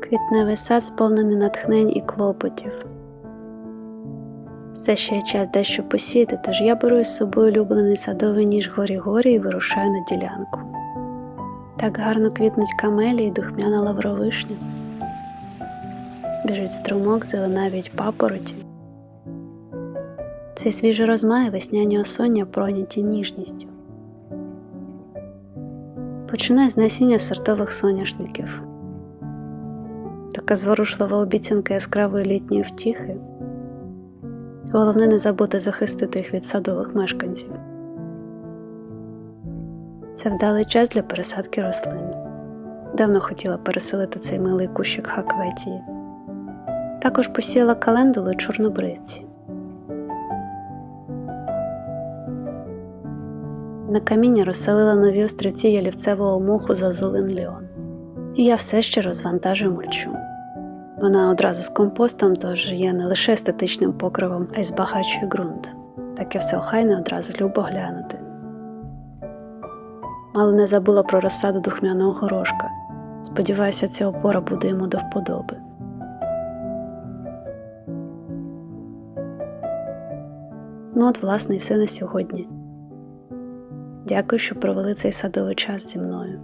Квітневий сад сповнений натхнень і клопотів. Все ще є час дещо посіяти, тож я беру із собою улюблений садовий ніж горі-горі і вирушаю на ділянку. Так гарно квітнуть камелі і духмяна лавровишня. Біжить струмок, зеленавіють папороті. Цей свіжий розмай весняні осоння пройняті ніжністю. Починаю з насіння сортових соняшників. Така зворушлива обіцянка яскравої літньої втіхи. Головне не забути захистити їх від садових мешканців. Це вдалий час для пересадки рослин. Давно хотіла переселити цей милий кущик хакветії. Також посіяла календулу і чорнобривці. На каміння розселила нові острівці ялівцевого моху зазулин Леон. І я все ще розвантажую мульчу. Вона одразу з компостом, тож є не лише естетичним покривом, а й збагачує ґрунт. Таке все охайне одразу любо глянути. Мало не забула про розсаду духмяного горошка. Сподіваюся, ця опора буде йому до вподоби. Ну, от, власне, і все на сьогодні. Дякую, що провели цей садовий час зі мною.